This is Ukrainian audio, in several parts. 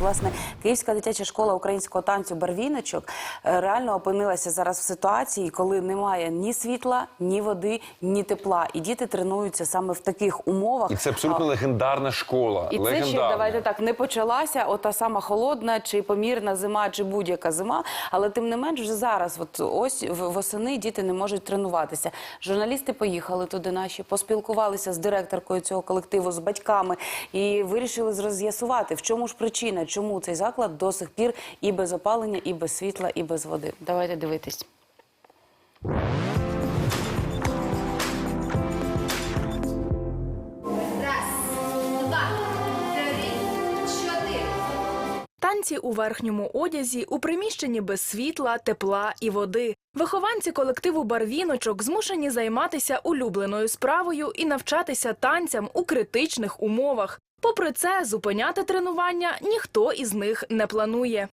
Власне, Київська дитяча школа українського танцю барвіночок е, реально опинилася зараз в ситуації, коли немає ні світла, ні води, ні тепла. І діти тренуються саме в таких умовах. І це абсолютно легендарна школа. І це ще давайте так не почалася ота сама холодна чи помірна зима, чи будь-яка зима. Але тим не менш, вже зараз, от ось восени діти не можуть тренуватися. Журналісти поїхали туди наші, поспілкувалися з директоркою цього колективу, з батьками і вирішили роз'ясувати, в чому ж причина, чому цей заклад до сих пір і без опалення, і без світла, і без води. Давайте дивитись. Танці у верхньому одязі, у приміщенні без світла, тепла і води. Вихованці колективу барвіночок змушені займатися улюбленою справою і навчатися танцям у критичних умовах. Попри це, зупиняти тренування ніхто із них не планує.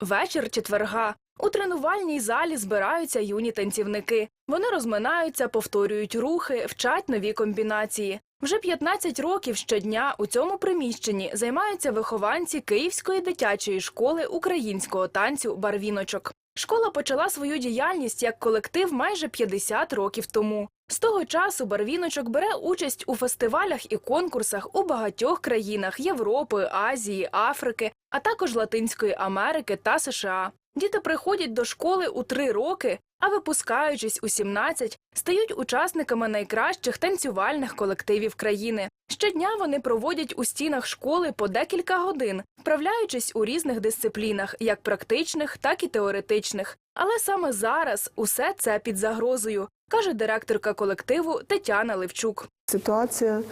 Вечір четверга. У тренувальній залі збираються юні танцівники. Вони розминаються, повторюють рухи, вчать нові комбінації. Вже 15 років щодня у цьому приміщенні займаються вихованці Київської дитячої школи українського танцю барвіночок. Школа почала свою діяльність як колектив майже 50 років тому. З того часу барвіночок бере участь у фестивалях і конкурсах у багатьох країнах Європи, Азії, Африки, а також Латинської Америки та США. Діти приходять до школи у три роки, а випускаючись у 17, стають учасниками найкращих танцювальних колективів країни. Щодня вони проводять у стінах школи по декілька годин, вправляючись у різних дисциплінах, як практичних, так і теоретичних. Але саме зараз усе це під загрозою, каже директорка колективу Тетяна Левчук. Ситуація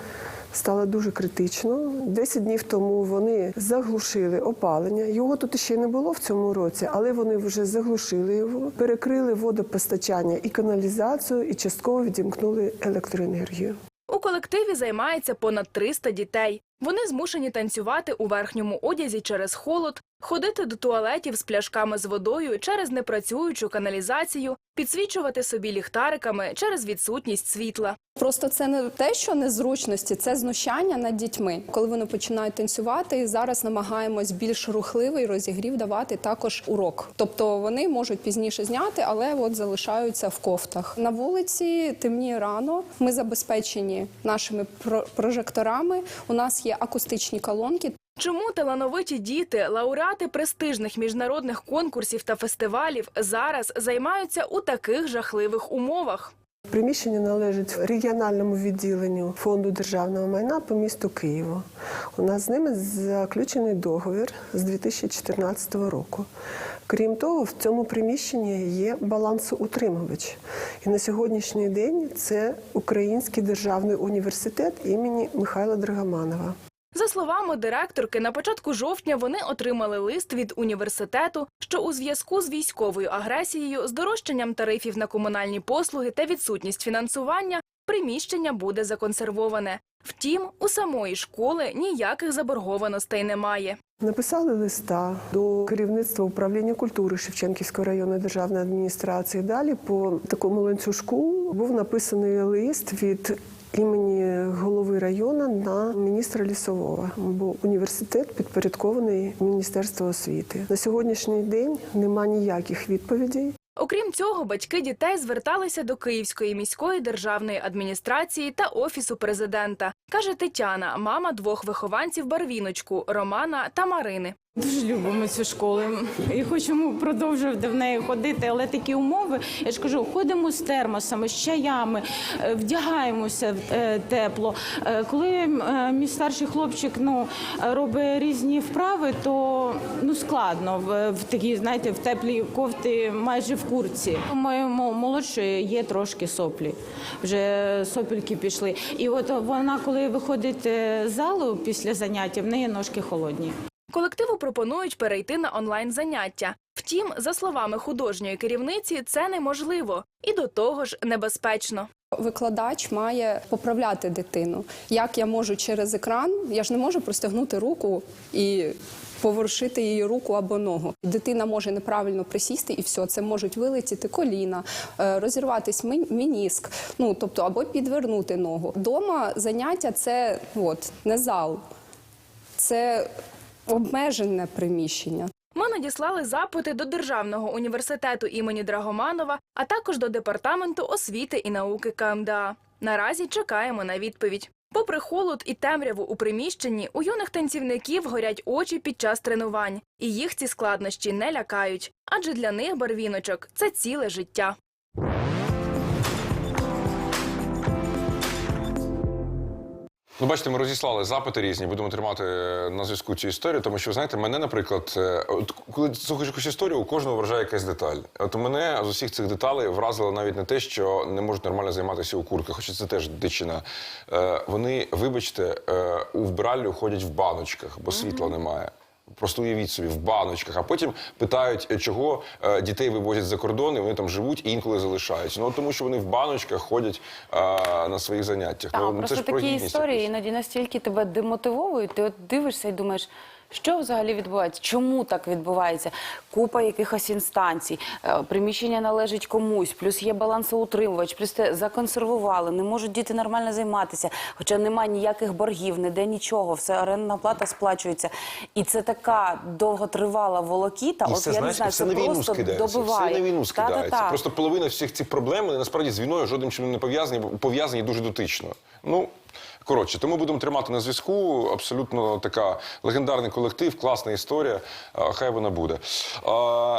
стала дуже критичною. Десять днів тому вони заглушили опалення. Його тут ще не було в цьому році, але вони вже заглушили його, перекрили водопостачання і каналізацію, і частково відімкнули електроенергію. У колективі займається понад 300 дітей. Вони змушені танцювати у верхньому одязі через холод, ходити до туалетів з пляшками з водою через непрацюючу каналізацію, підсвічувати собі ліхтариками через відсутність світла. Просто це не те, що незручності, це знущання над дітьми. Коли вони починають танцювати, зараз намагаємось більш рухливий розігрів давати також урок. Тобто вони можуть пізніше зняти, але от залишаються в кофтах. На вулиці темніє рано. Ми забезпечені нашими про- прожекторами. У нас є акустичні колонки. Чому талановиті діти, лауреати престижних міжнародних конкурсів та фестивалів зараз займаються у таких жахливих умовах? Приміщення належить регіональному відділенню фонду державного майна по місту Києву. У нас з ними заключений договір з 2014 року. Крім того, в цьому приміщенні є балансоутримувач. І на сьогоднішній день це Український державний університет імені Михайла Драгоманова. За словами директорки, на початку жовтня вони отримали лист від університету, що у зв'язку з військовою агресією, здорожчанням тарифів на комунальні послуги та відсутність фінансування приміщення буде законсервоване. Втім, у самої школи ніяких заборгованостей немає. Написали листа до керівництва управління культури Шевченківської районної державної адміністрації. Далі по такому ланцюжку був написаний лист від імені голови району на міністра лісового, бо університет підпорядкований Міністерству освіти. На сьогоднішній день нема ніяких відповідей. Окрім цього, батьки дітей зверталися до Київської міської державної адміністрації та офісу президента, каже Тетяна, мама двох вихованців Барвіночку Романа та Марини. Дуже любимо цю школу і хочемо продовжувати в неї ходити, але такі умови, я ж кажу, ходимо з термосами, з чаями, е, вдягаємося е, тепло. Е, Коли мій старший хлопчик ну, робить різні вправи, то ну, складно в, в такій, знаєте, в теплій кофті майже в курці. У моєму молодшої є трошки соплі, вже сопельки пішли. І от вона, коли виходить з залу після заняття, в неї ножки холодні. Колективу пропонують перейти на онлайн заняття. Втім, за словами художньої керівниці, це неможливо і до того ж небезпечно. Викладач має поправляти дитину. Як я можу через екран? Я ж не можу простягнути руку і поворушити її руку або ногу. Дитина може неправильно присісти, і все, це можуть вилетіти коліна, е, розірватись мініск, ну тобто або підвернути ногу. Дома заняття це от не зал, це обмежене приміщення. Ми надіслали запити до Державного університету імені Драгоманова, а також до департаменту освіти і науки КМДА. Наразі чекаємо на відповідь. Попри холод і темряву у приміщенні, у юних танцівників горять очі під час тренувань, і їх ці складнощі не лякають, адже для них барвіночок це ціле життя. Ну, бачите, ми розіслали запити різні, будемо тримати е, на зв'язку цю історію, тому що, знаєте, мене, наприклад, е, от коли слухаєш якусь історію, у кожного вражає якась деталь. От мене з усіх цих деталей вразило навіть не те, що не можуть нормально займатися у курки, хоча це теж дичина. Е, Вони, вибачте, е, у вбиральню ходять в баночках, бо світла немає. Просто уявіть собі в баночках, а потім питають, е, чого е, дітей вивозять за кордон, і вони там живуть і інколи залишаються. Ну тому, що вони в баночках ходять а, на своїх заняттях. Так, ну, це просто ж такі історії якусь. іноді настільки тебе демотивовують, ти от дивишся і думаєш. Що взагалі відбувається? Чому так відбувається? Купа якихось інстанцій, е, приміщення належить комусь, плюс є балансоутримувач, плюс те законсервували, не можуть діти нормально займатися, хоча немає ніяких боргів, ніде нічого, все орендна плата сплачується. І це така довготривала волокіта. І от все, я знаєш, не знаю, все це на просто скидається. добиває. Все на війну скидається. Просто половина всіх цих проблем вони насправді з війною жодним чином не пов'язані, пов'язані дуже дотично. Ну. Коротше, тому будемо тримати на зв'язку. Абсолютно така легендарний колектив, класна історія. Хай вона буде.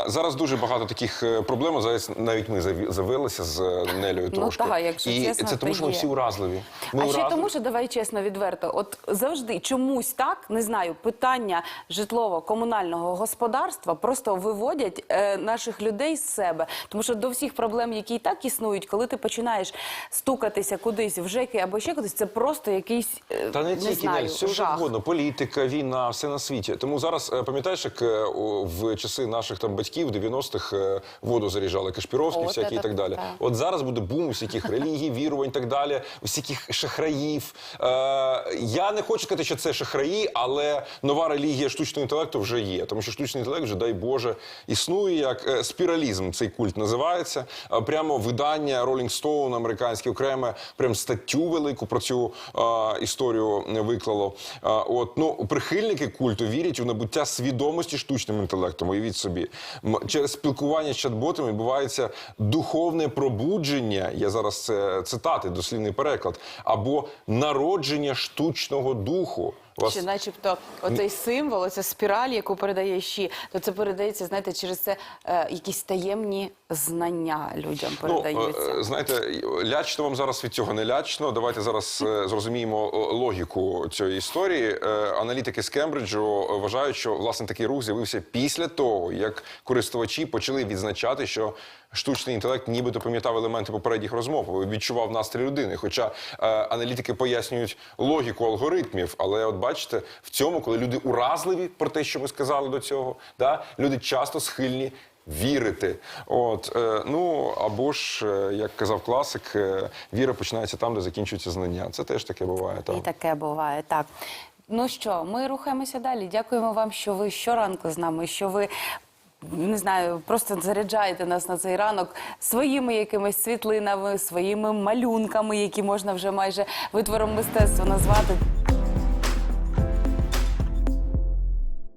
Зараз дуже багато таких е, проблем. Зараз навіть ми завелися з е, Нелею Ну, трошки. так, якщо І чесно, це тому, що ми всі уразливі. Ми а ще тому, що давай чесно, відверто, от завжди чомусь так не знаю, питання житлово-комунального господарства просто виводять е, наших людей з себе. Тому що до всіх проблем, які і так існують, коли ти починаєш стукатися кудись в ЖЕКи або ще кудись, це просто якийсь е, Та не, тільки знаю, Нель, все жах. завгодно. Політика, війна, все на світі. Тому зараз е, пам'ятаєш, як е, в часи наших там батьків, 90-х, е, воду заряджали Кашпіровські, От всякі і це так далі. так. От зараз буде бум всяких релігій, вірувань і так далі, всяких шахраїв. Е, я не хочу сказати, що це шахраї, але нова релігія штучного інтелекту вже є. Тому що штучний інтелект вже, дай Боже, існує як е, спіралізм. Цей культ називається. Прямо видання Rolling Stone американське окреме, прям статтю велику про цю історію виклало. От ну прихильники культу вірять у набуття свідомості штучним інтелектом. Уявіть собі, через спілкування з чат-ботами відбувається духовне пробудження. Я зараз це цитати, дослівний переклад, або народження штучного духу. Вас Чи начебто оцей символ, оця спіраль, яку передає щі, то це передається, знаєте, через це е, якісь таємні знання людям передаються. Ну, е, знаєте, лячно вам зараз від цього не лячно. Давайте зараз е, зрозуміємо е, логіку цієї історії. Е, Аналітики з Кембриджу е, вважають, що власне такий рух з'явився після того, як користувачі почали відзначати, що штучний інтелект нібито пам'ятав елементи попередніх розмов, відчував настрій людини. Хоча е, аналітики пояснюють логіку алгоритмів, але от бачите, в цьому, коли люди уразливі про те, що ми сказали до цього, да, люди часто схильні вірити. От, е, ну або ж, е, як казав класик, е, віра починається там, де закінчується знання. Це теж таке буває. Там. І таке буває, так. Ну що, ми рухаємося далі. Дякуємо вам, що ви щоранку з нами, що ви. Не знаю, просто заряджаєте нас на цей ранок своїми якимись світлинами, своїми малюнками, які можна вже майже витвором мистецтва назвати.